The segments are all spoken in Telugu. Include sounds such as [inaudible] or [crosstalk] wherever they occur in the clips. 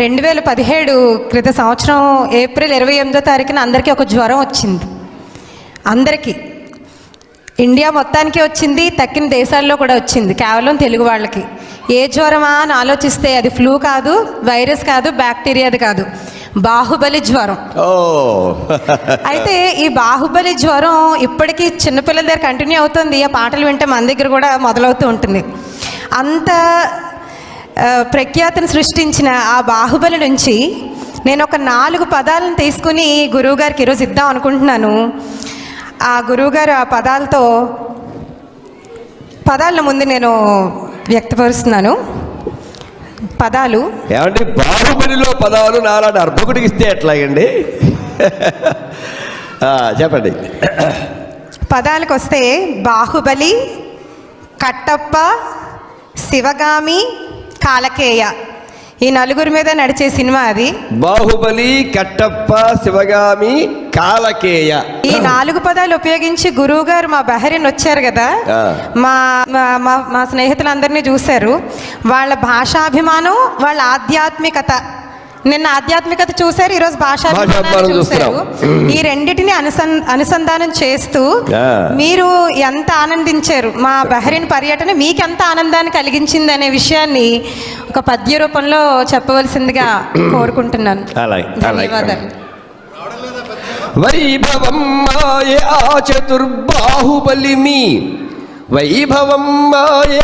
రెండు వేల పదిహేడు క్రిత సంవత్సరం ఏప్రిల్ ఇరవై ఎనిమిదో తారీఖున అందరికీ ఒక జ్వరం వచ్చింది. అందరికీ. ఇండియా మొత్తానికి వచ్చింది తక్కిన దేశాల్లో కూడా వచ్చింది కేవలం తెలుగు వాళ్ళకి. ఏ జ్వరమా అని ఆలోచిస్తే అది ఫ్లూ కాదు వైరస్ కాదు బ్యాక్టీరియాది కాదు. బాహుబలి జ్వరం. అయితే ఈ బాహుబలి జ్వరం ఇప్పటికీ చిన్నపిల్లల దగ్గర కంటిన్యూ అవుతుంది ఆ పాటలు వింటే మన దగ్గర కూడా మొదలవుతూ ఉంటుంది. అంత ప్రఖ్యాతిని సృష్టించిన ఆ బాహుబలి నుంచి నేను ఒక నాలుగు పదాలను తీసుకుని గురువుగారికి ఈరోజు ఇద్దాం అనుకుంటున్నాను. ఆ గురువుగారు ఆ పదాలతో పదాలను ముందు నేను వ్యక్తపరుస్తున్నాను. పదాలు. ఏమండి బాహుబలిలో పదాలు నాలాంటి అర్భకుడికి ఇస్తే ఎట్లాగండి? చెప్పండి. పదాలకు వస్తే బాహుబలి కట్టప్ప శివగామి కాలకేయ. ఈ నలుగురి మీద నడిచే సినిమా అది. బాహుబలి కట్టప్ప శివగామి కాలకేయ. ఈ నాలుగు పదాలు ఉపయోగించి గురువు గారు మా బహరీన్ వచ్చారు కదా. ఆ. మా మా- మా మా స్నేహితులందరినీ చూశారు. వాళ్ళ భాషాభిమానం వాళ్ళ ఆధ్యాత్మికత. నిన్న ఆధ్యాత్మికత చూశారు ఈరోజు భాషాభిమానం చూశారు. ఈ రెండిటిని అనుసన్ అనుసంధానం చేస్తూ. మీరు ఎంత ఆనందించారు? మా బహరీన్ పర్యటన మీకు ఎంత ఆనందాన్ని కలిగించింది అనే విషయాన్ని ఒక పద్య రూపంలో చెప్పవలసిందిగా [clears throat] కోరుకుంటున్నాను. ధన్యవాదాలు. వైభవం మాయ చతుర్బాహుబలిమి. వైభవం మాయ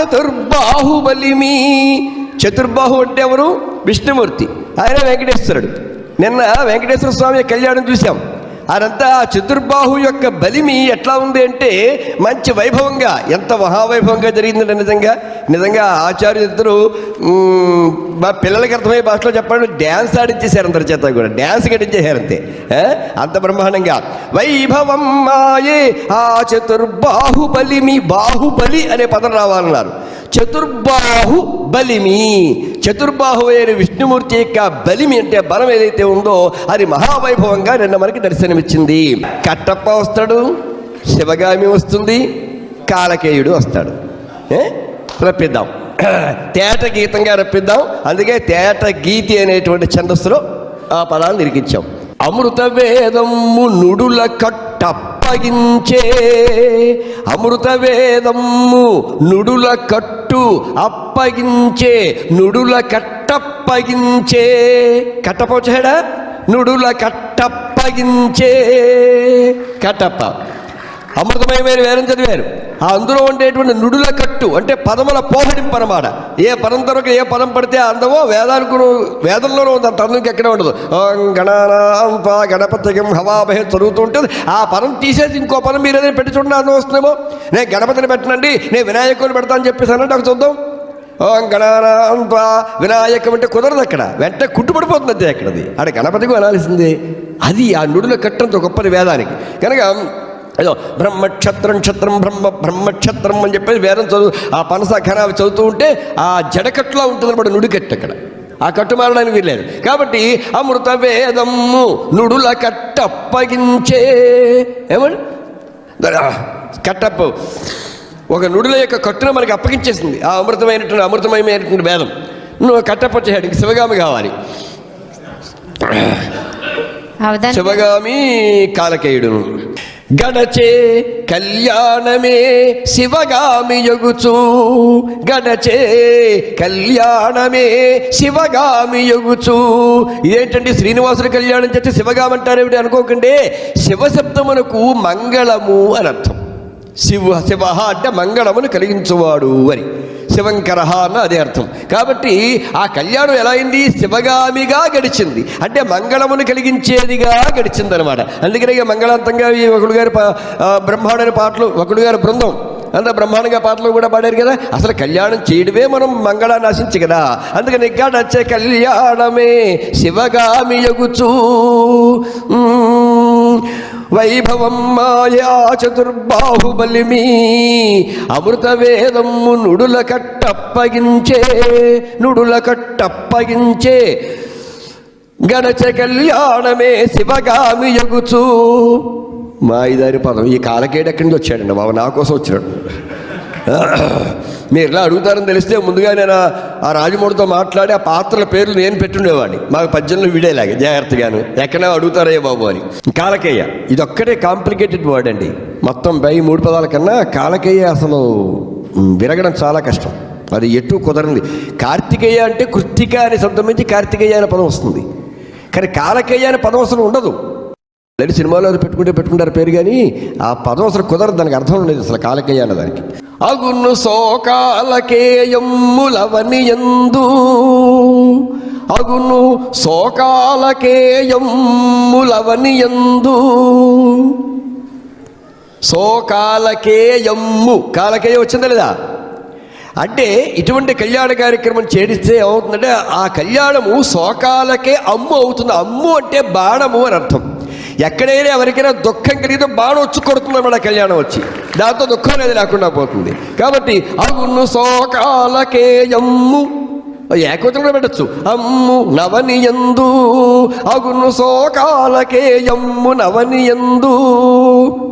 చతుర్బాహుబలిమి. చతుర్బాహు అంటే ఎవరు? విష్ణుమూర్తి. ఆయన వెంకటేశ్వరుడు. నిన్న వెంకటేశ్వర స్వామి కళ్యాణం చూసాం అదంతా చతుర్బాహు యొక్క బలిమి ఎట్లా ఉంది అంటే మంచి వైభవంగా ఎంత మహావైభవంగా జరిగిందంటే నిజంగా నిజంగా ఆచార్యులు ఇద్దరు మా పిల్లలకి అర్థమయ్యే భాషలో చెప్పండి డ్యాన్స్ ఆడించేశారు అందరి చేత కూడా. డ్యాన్స్ గడించేశారు అంతే. అంత బ్రహ్మాండంగా. వైభవం మాయే ఆ చతుర్బాహు బలిమి బాహుబలి అనే పదం రావాలన్నారు. చతుర్బాహు బలిమి. చతుర్బాహు అయిన విష్ణుమూర్తి యొక్క బలిమి అంటే బలం ఏదైతే ఉందో అది మహావైభవంగా నిన్న మనకి దర్శనమిచ్చింది. కట్టప్ప వస్తాడు శివగామి వస్తుంది కాలకేయుడు వస్తాడు. రప్పిద్దాం. [clears throat] తేట గీతంగా రప్పిద్దాం. అందుకే తేట గీతి అనేటువంటి ఛందస్సులో ఆ పదాన్ని నిరికించాం అమృత వేదము నుడుల కట్టప్పగించే. అమృత వేదము నుడుల కట్టు అప్పగించే నుడుల కట్టప్పగించే. కట్టపోచాడా నుడుల కట్టప్పగించే. కట్టప్ప. అమృతమయమైన వేదం చదివారు. ఆ అందులో ఉండేటువంటి నుడుల కట్టు అంటే పదముల పోహడింపు అనమాట ఏ పదం తరకు ఏ పదం పడితే అందమో వేదానికి వేదంలోనూ ఉంది అంత అందం ఎక్కడ ఉండదు. ఓం గణపతికం హవాభయ చదువుతూ ఉంటుంది. ఆ పదం తీసేసి ఇంకో పదం మీరు ఏదైనా పెట్టి చూడండి అందం వస్తుందేమో. నేను గణపతిని పెట్టనండి నేను వినాయకుని పెడతా అని చెప్పేసి అన్నట్టు ఒక చూద్దాం. ఓం వినాయకం అంటే కుదరదు అక్కడ. వెంటనే కుట్టుబడిపోతుంది అంతే అక్కడది. ఆడ గణపతికి అనాల్సిందే. అది ఆ నుడుల కట్టంత గొప్పది వేదానికి. కనుక ఏదో బ్రహ్మక్షత్రం క్షత్రం బ్రహ్మ బ్రహ్మక్షత్రం అని చెప్పేసి వేదం చదువు ఆ పనస ఘన అవి చదువుతూ ఉంటే ఆ జడకట్టులో ఉంటుంది అనమాట నుడికట్టు అక్కడ. ఆ కట్టు మారడానికి వీల్లేదు. కాబట్టి అమృత వేదము నుడుల కట్టప్పగించే ఏమని కట్టప్ప. ఒక నుడుల యొక్క కట్టును మనకి అప్పగించేసింది. ఆ అమృతమైనటువంటి అమృతమయమైనటువంటి వేదం. నువ్వు కట్టప్ప చేయడానికి శివగామి కావాలి. శివగామి కాలకేయుడును గడచే కళ్యాణమే శివగామి యొగుచు గడచే కళ్యాణమే శివగామి యొగుచు ఇదేంటండి శ్రీనివాసుడి కళ్యాణం చేస్తే శివగామి అంటారేమిటి అనుకోకండి? శివశబ్దమునకు మంగళము అని అర్థం. శివ శివ అంటే మంగళమును కలిగించువాడు అని. శివంకరహ అన్న అదే అర్థం. కాబట్టి ఆ కళ్యాణం ఎలా అయింది? శివగామిగా గడిచింది. అంటే మంగళమును కలిగించేదిగా గడిచింది అనమాట అందుకనే మంగళాంతంగా ఈ ఒకడు గారి పా- బ్రహ్మాండని పాటలు ఒకడు గారి బృందం అంత బ్రహ్మాండంగా పాటలు కూడా పాడారు కదా? అసలు కళ్యాణం చేయడమే మనం మంగళాన్ని ఆశించి కదా? అందుకని గడచే కళ్యాణమే శివగామి యగుచూ వైభవం మాయా చతుర్బాహుబలిమి. అమృత వేదము నుడుల కట్టప్పగించే నుడుల కట్టప్పగించే. గణచ కళ్యాణమే శివగామి యగుచూ మా పదం ఈ కాలకేడు ఎక్కడి నుంచి వచ్చాడండి బాబు? నా కోసం వచ్చాడు. మీరు ఇలా అడుగుతారని తెలిస్తే ముందుగా నేను ఆ- రాజమౌడితో మాట్లాడి ఆ పాత్రల పేర్లు నేను పెట్టుండేవాడిని. మాకు పద్యంలో వీడేలాగా జాగ్రత్తగాను. ఎక్కడో అడుగుతారే బాబు అని. కాలకేయ ఇదొక్కటే కాంప్లికేటెడ్ వర్డ్ అండి. మొత్తం పై మూడు పదాల కన్నా కాలకేయ అసలు విరగడం చాలా కష్టం. అది ఎటు కుదరంది కార్తికేయ అంటే కృత్తిక అనే శబ్దం నుంచి కార్తికేయ అనే పదం వస్తుంది. కానీ కాలకేయ అనే పదం అసలు ఉండదు. లేదు సినిమాలో పెట్టుకుంటే పెట్టుకుంటారు పేరు కానీ ఆ పదం అసలు కుదరదు దానికి అర్థం ఉండేది అసలు కాలకేయ అన్న దానికి. అగును సోకాలకేయమ్ములవని ఎందు. అగును సోకాలకేయమ్ములవని ఎందు. సోకాలకేయమ్ము కాలకేయ వచ్చిందా లేదా? అంటే ఇటువంటి కళ్యాణ కార్యక్రమం చేడిస్తే ఏమవుతుందంటే ఆ కళ్యాణము శోకాలకే అమ్ము అవుతుంది. అమ్ము అంటే బాణము అని అర్థం. ఎక్కడైనా ఎవరికైనా దుఃఖం కలిగితే బాణం వచ్చి కొడుతుంది మన కళ్యాణం వచ్చి. దాంతో దుఃఖం అనేది లేకుండా పోతుంది. కాబట్టి అవును సోకాలకేయమ్ము. ఏకవచనం ఏకవచనంలో పెట్టచ్చు. అమ్ము నవనియందు. అగును సోకాలకే అమ్ము నవనియందు.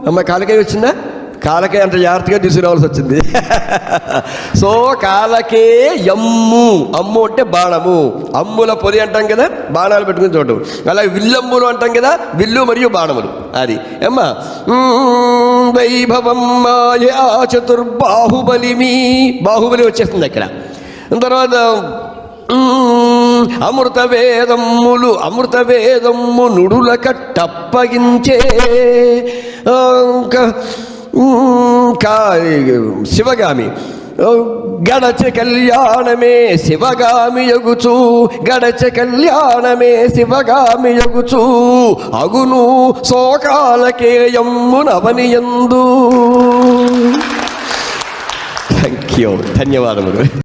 అమ్మ కాలకే వచ్చిందా? కాలకే అంత జాగ్రత్తగా తీసుకురావాల్సి వచ్చింది. [laughs] సో కాలకే యమ్ము. అమ్ము అంటే బాణము. అమ్ముల పొది అంటాం కదా బాణాలు పెట్టుకుని చూడటం. అలాగే విల్లమ్ములు అంటాం కదా విల్లు మరియు బాణములు. అది. అమ్మా వైభవం మాయా చతుర్బాహుబలిమి. బాహుబలి వచ్చేస్తుంది అక్కడ. తర్వాత అమృత వేదమ్ములు అమృత వేదమ్ము నుడుల కట్టప్పగించే ఇంకా, శివగామి. గడచ కళ్యాణమే శివగామి యగుచు గడచ కళ్యాణమే శివగామి యగుచు అగును శోకాలకే యమ్మునవనియందు థ్యాంక్ యూ ధన్యవాదములు.